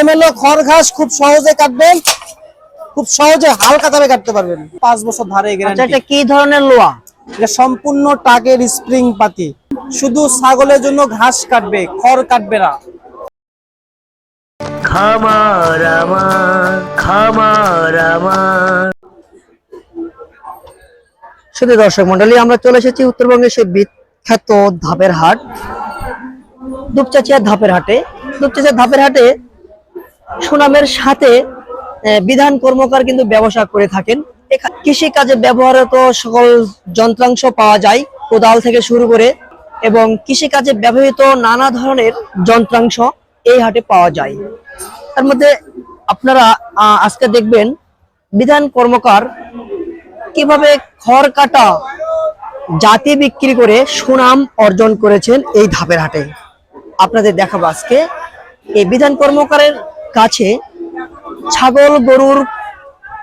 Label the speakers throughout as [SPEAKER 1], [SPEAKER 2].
[SPEAKER 1] এলোমেলো খড় ঘাস খুব সহজে কাটবেন খুব সহজে হালকা দামে কাটতে পারবেন। পাঁচ বছর ধারে
[SPEAKER 2] আচ্ছা এটা কি ধরনের লোয়া?
[SPEAKER 1] এটা সম্পূর্ণ টাকের স্প্রিং পাতি। শুধু ছাগলের জন্য ঘাস কাটবে খড় কাটবে না।
[SPEAKER 3] খামার আমার খামার আমার।
[SPEAKER 2] শুধু দর্শক মন্ডলী আমরা চলে এসেছি উত্তরবঙ্গের সেই বিখ্যাত ধাপের হাট দুপচাচিয়া ধাপের হাটে। দুপচাচিয়া ধাপের হাটে সুনামের সাথে বিধান কর্মকার কিন্তু ব্যবসা করে থাকেন। কৃষি কাজে ব্যবহৃত সকল যন্ত্রাংশ পাওয়া যায় কোদাল থেকে শুরু করে এবং কৃষি কাজে ব্যবহৃত নানা ধরনের যন্ত্রাংশ এই হাটে পাওয়া যায়। তার মধ্যে আপনারা আজকে দেখবেন বিধান কর্মকার কীভাবে খড় কাটা, জাতি বিক্রি করে সুনাম অর্জন করেছেন এই ধাপের হাটে। আপনাদের দেখাবো আজকে। এই বিধান কর্মকারের কাছে ছাগল গরুর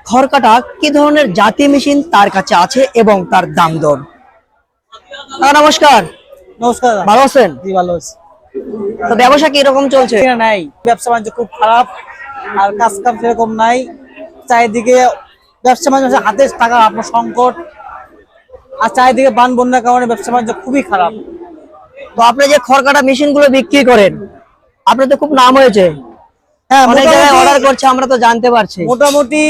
[SPEAKER 2] খড় কাটা কি ধরনের জাতি মেশিন তার কাছে আছে এবং তার দাম দর? নমস্কার।
[SPEAKER 1] নমস্কার
[SPEAKER 2] ভালো আছেন?
[SPEAKER 1] জি ভালো আছি।
[SPEAKER 2] তো ব্যবসা কি রকম চলছে?
[SPEAKER 1] নাই। ব্যবসা বাণিজ্য খুব খারাপ। আর কাজ কাম সেরকম নাই। চারিদিকে ব্যবসা বাণিজ্য হাতে টাকা আপনার সংকট। আর চারিদিকে বান বন্যার কারণে ব্যবসা বাণিজ্য খুবই খারাপ।
[SPEAKER 2] তো আপনি যে খড় কাটা মেশিনগুলো বিক্রি করেন আপনার তো খুব নাম হয়েছে।
[SPEAKER 1] হ্যাঁ
[SPEAKER 2] অনেক জায়গায়
[SPEAKER 1] মোটামুটি-
[SPEAKER 2] অর্ডার করছে আমরা তো জানতে পারছি।
[SPEAKER 1] মোটামুটি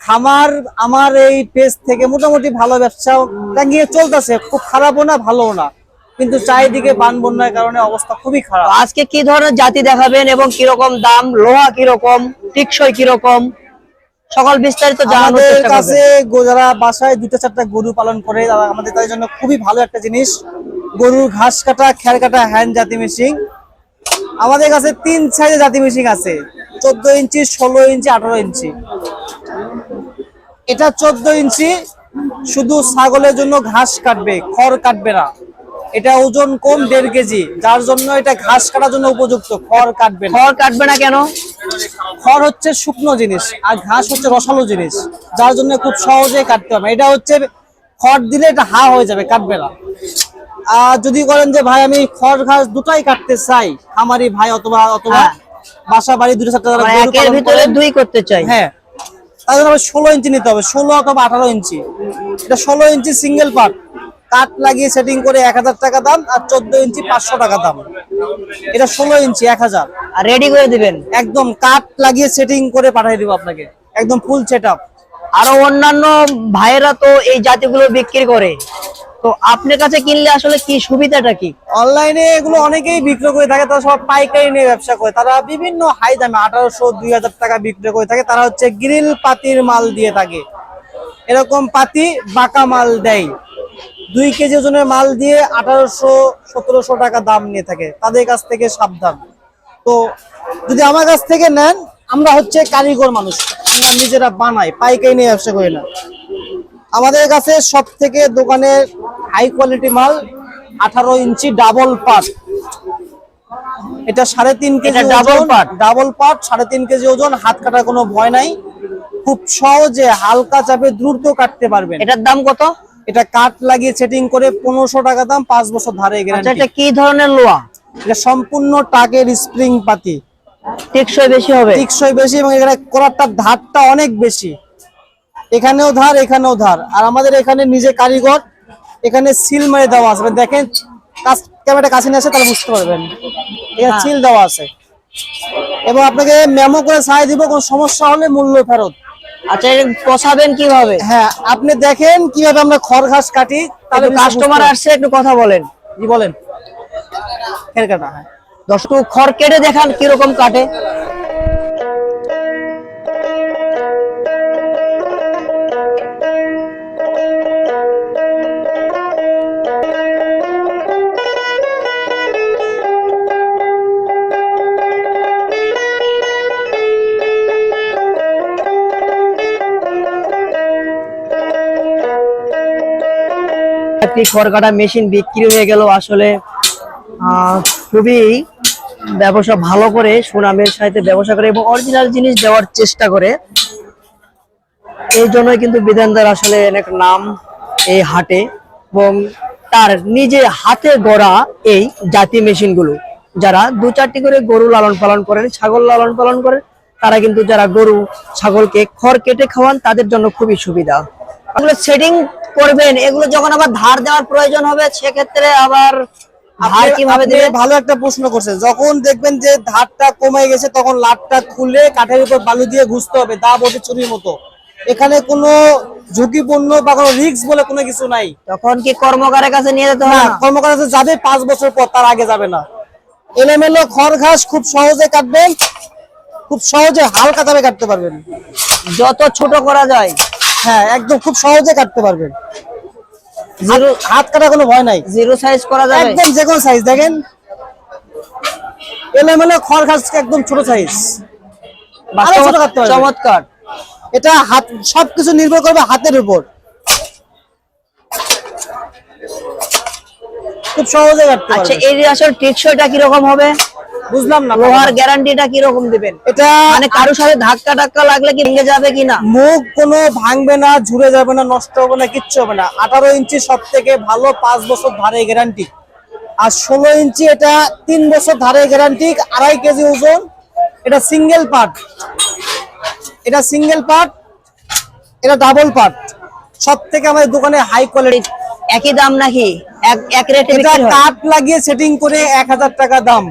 [SPEAKER 1] খামার আমার এই পেজ থেকে মোটামুটি ভালো ব্যবসা টাঙ্গিয়ে চলতেছে খুব খারাপও না ভালোও না। কিন্তু চারিদিকে বান বন্যার কারণে অবস্থা খুবই খারাপ।
[SPEAKER 2] আজকে কি ধরনের জাতি দেখাবেন এবং কীরকম দাম লোহা কীরকম টিকসই কীরকম? সকল বিস্তারিত
[SPEAKER 1] আমাদের কাছে
[SPEAKER 2] করবেন।
[SPEAKER 1] গো- যারা বাসায় দুটো চারটা গরু পালন করে তারা আমাদের তাদের জন্য খুবই ভালো একটা জিনিস। গরুর ঘাস কাটা খ্যার কাটা হ্যান্ড জাতি মেশিন আমাদের কাছে তিন সাইজের জাতি মেশিন আছে। চোদ্দ ইঞ্চি ষোলো ইঞ্চি আঠারো ইঞ্চি। এটা চোদ্দ ইঞ্চি শুধু ছাগলের জন্য ঘাস কাটবে খড় কাটবে না। এটা ওজন কম দেড় কেজি। যার জন্য এটা ঘাস কাটার জন্য উপযুক্ত খড় কাটবে
[SPEAKER 2] খড় কাটবে না কেন?
[SPEAKER 1] খড় হচ্ছে শুকনো জিনিস আর ঘাস হচ্ছে রসালো জিনিস। যার জন্য খুব সহজে কাটতে হবে এটা হচ্ছে খড় দিলে এটা হা হয়ে যাবে কাটবে না। যদি বলেন যে ভাই আমি খড় ঘাস দুটাই কাটতে চাই আমারই ভাই অথবা অথবা
[SPEAKER 2] হ্যাঁ।
[SPEAKER 1] বাসা বাড়ি দুটো চারটা
[SPEAKER 2] একের ভিতরে দুই করতে চাই।
[SPEAKER 1] হ্যাঁ তার জন্য ষোলো ইঞ্চি নিতে হবে ষোলো অথবা আঠারো ইঞ্চি। এটা ষোলো ইঞ্চি সিঙ্গেল পার্ট কাঠ লাগিয়ে সেটিং করে এক হাজার টাকা দাম আর চোদ্দ ইঞ্চি পাঁচশো টাকা দাম। এটা ষোলো ইঞ্চি এক হাজার।
[SPEAKER 2] আর রেডি করে দিবেন?
[SPEAKER 1] একদম কাঠ লাগিয়ে সেটিং করে পাঠিয়ে দিব আপনাকে। একদম ফুল সেট আপ
[SPEAKER 2] আরও অন্যান্য ভাইয়েরা তো এই জাতিগুলো বিক্রি করে। তো আপনার কাছে কিনলে আসলে কি সুবিধাটা কি?
[SPEAKER 1] অনলাইনে এগুলো অনেকেই বিক্রি করে থাকে, তারা সব পাইকারি নিয়ে ব্যবসা করে। তারা বিভিন্ন হাই দামে, আঠারোশো, দুই হাজার টাকা বিক্রি করে থাকে। তারা হচ্ছে গ্রিল পাতির মাল দিয়ে থাকে। এরকম পাতি বাঁকা মাল দেয়। দুই কেজি ওজনের মাল দিয়ে আঠারোশো, সতেরোশো টাকা দাম নিয়ে থাকে। তাদের কাছ থেকে সাবধান। তো যদি আমার কাছ থেকে নেন, আমরা হচ্ছে কারিগর মানুষ। আমরা নিজেরা বানাই, পাইকারি নিয়ে ব্যবসা করি না। আমাদের কাছে সব থেকে দোকানের হাই কোয়ালিটি মাল আঠারো ইঞ্চি ডাবল পার্ট এটা সাড়ে তিন KG
[SPEAKER 2] double part?
[SPEAKER 1] Double part সাড়ে তিন কেজি ওজন হাত কাটার কোনো ভয় নাই। খুব সহজে হালকা চাপে দ্রুত কাটতে পারবেন।
[SPEAKER 2] এটার দাম কত?
[SPEAKER 1] এটা কাঠ লাগিয়ে সেটিং করে পনেরোশো টাকা দাম পাঁচ বছর ধারে
[SPEAKER 2] আচ্ছা এটা কি ধরনের লোহা
[SPEAKER 1] এটা সম্পূর্ণ টাকের স্প্রিং পাতি।
[SPEAKER 2] টেকসই বেশি হবে?
[SPEAKER 1] টিকসই বেশি এবং এখানে করারটার ধারটা অনেক বেশি। এখানেও ধার এখানেও ধার। আর আমাদের এখানে নিজে কারিগর এখানে সিল মেরে দেওয়া আছে। দেখেন ক্যামেরাটা কাছে নিয়ে আসে তাহলে বুঝতে পারবেন। এখানে সিল দেওয়া আছে। এবং আপনাকে মেমো করে সাহায্য দিব কোনো সমস্যা হলে মূল্য ফেরত।
[SPEAKER 2] আচ্ছা পোষাবেন কীভাবে?
[SPEAKER 1] হ্যাঁ আপনি দেখেন কীভাবে আমরা খড় ঘাস কাটি
[SPEAKER 2] তাহলে কাস্টমার আসছে একটু কথা বলেন।
[SPEAKER 1] জি বলেন। খের কাটা হ্যাঁ।
[SPEAKER 2] দশ খড় কেটে দেখান কীরকম কাটে। একটি খড় কাটা মেশিন বিক্রি হয়ে গেল আসলে খুবই ব্যবসা ভালো করে, সুনামের সাথে ব্যবসা করে এবং অরিজিনাল জিনিস দেওয়ার চেষ্টা করে। এই জন্যই কিন্তু বিধানদার আসলে অনেক নাম এই হাটে এবং তার নিজে হাতে গড়া এই জাতি মেশিনগুলো। যারা দু চারটি করে গরু লালন পালন করেন, ছাগল লালন পালন করেন, তারা কিন্তু যারা গরু, ছাগলকে খড় কেটে খাওয়ান, তাদের জন্য খুবই সুবিধা। এগুলো সেটিং করবেন এগুলো যখন আবার ধার দেওয়ার প্রয়োজন হবে সেক্ষেত্রে আবার ধার কীভাবে
[SPEAKER 1] আপনি ভালো একটা প্রশ্ন করছেন। যখন দেখবেন যে ধারটা কমে গেছে তখন লাটটা খুলে কাঠের উপর বালু দিয়ে ঘুষতে হবে দা বসে চুরির মতো। এখানে কোনো ঝুঁকিপূর্ণ বা কোনো রিস্ক বলে কোনো কিছু নাই।
[SPEAKER 2] তখন কি কর্মকারের কাছে নিয়ে যেতে হবে
[SPEAKER 1] না কাছে যাবে পাঁচ বছর পর তার আগে যাবে না। এলোমেলো খড় ঘাস খুব সহজে কাটবেন খুব সহজে হালকা দামে কাটতে পারবেন।
[SPEAKER 2] যত ছোট করা যায়।
[SPEAKER 1] হ্যাঁ একদম খুব সহজে কাটতে পারবেন।
[SPEAKER 2] জিরো
[SPEAKER 1] হাত কাটা কোনো ভয় নাই।
[SPEAKER 2] জিরো সাইজ করা যাবে?
[SPEAKER 1] একদম যে কোনো সাইজ দেখেন। এলোমেলো খড় ঘাস একদম ছোট সাইজ।
[SPEAKER 2] চমৎকার।
[SPEAKER 1] এটা হাত সবকিছু নির্ভর করবে হাতের উপর। খুব সহজে কাটতে
[SPEAKER 2] আচ্ছা এই আসলে টেকসইটা কীরকম হবে?
[SPEAKER 1] বুঝলাম না
[SPEAKER 2] লোহার গ্যারান্টিটা কীরকম দিবেন?
[SPEAKER 1] এটা
[SPEAKER 2] মানে কারোর সাথে ধাক্কা টাক্কা লাগলে কি ভেঙে যাবে কিনা
[SPEAKER 1] মুখ কোনো ভাঙবে না ঝুড়ে যাবে না নষ্ট হবে না কিচ্ছু হবে না। আঠারো ইঞ্চি সব থেকে ভালো পাঁচ বছর ধারে গ্যারান্টি আর ষোলো ইঞ্চি এটা তিন বছর ধারে গ্যারান্টি আড়াই কেজি ওজন। এটা সিঙ্গেল পার্ট এটা সিঙ্গেল পার্ট এটা ডাবল পার্ট সব থেকে আমাদের দোকানে হাই কোয়ালিটি
[SPEAKER 2] একই দাম নাকি? এক এক রেটে
[SPEAKER 1] কাঠ লাগিয়ে সেটিং করে এক হাজার টাকা দাম।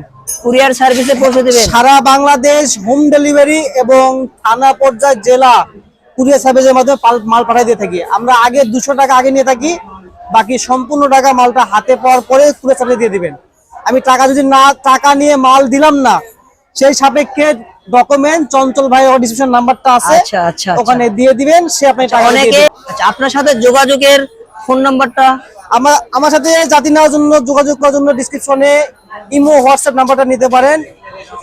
[SPEAKER 2] কুরিয়ার সার্ভিসে পৌঁছে দিবেন
[SPEAKER 1] সারা বাংলাদেশ হোম ডেলিভারি এবং থানা পর্যায় জেলা কুরিয়ার সার্ভিসের মাধ্যমে মাল পাঠিয়ে দিয়ে থাকি আমরা আগে দুশো টাকা আগে নিয়ে থাকি বাকি সম্পূর্ণ টাকা মালটা হাতে পাওয়ার পরে কুরিয়ার সার্ভিস দিয়ে দিবেন আমি টাকা যদি না টাকা নিয়ে মাল দিলাম না সেই সাপেক্ষে ডকুমেন্ট চঞ্চল ভাই ডিসক্রিপশন নাম্বারটা আছে
[SPEAKER 2] আচ্ছা, আচ্ছা, আচ্ছা।
[SPEAKER 1] ওখানে দিয়ে দিবেন সে আপনি টাকা
[SPEAKER 2] অনেকে। আচ্ছা আপনার সাথে যোগাযোগের ফোন নাম্বারটা
[SPEAKER 1] আমার আমার সাথে জাতি নেওয়ার জন্য যোগাযোগ করার জন্য ডিসক্রিপশনে ইমো হোয়াটসঅ্যাপ নাম্বারটা নিতে পারেন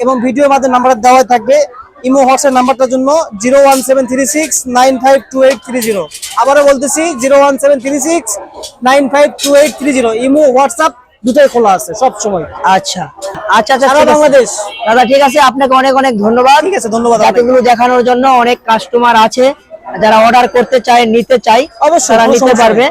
[SPEAKER 1] এবং ভিডিওর মাধ্যমে নাম্বারটা দেওয়া থাকবে। ইমো হোয়াটসঅ্যাপ নাম্বারটার জন্য zero one seven three six nine five two eight three zero. আবারও বলতেছি zero one seven three six nine five two eight three zero. Imo WhatsApp দুটোই খোলা আছে সব সময়।
[SPEAKER 2] আচ্ছা। আচ্ছা আচ্ছা
[SPEAKER 1] সারা বাংলাদেশ।
[SPEAKER 2] দাদা ঠিক আছে আপনাকে অনেক অনেক ধন্যবাদ।
[SPEAKER 1] ঠিক আছে ধন্যবাদ।
[SPEAKER 2] এতগুলো দেখানোর জন্য অনেক কাস্টমার আছে যারা অর্ডার করতে চায় নিতে চায়
[SPEAKER 1] অবশ্যই,
[SPEAKER 2] নিতে পারবে।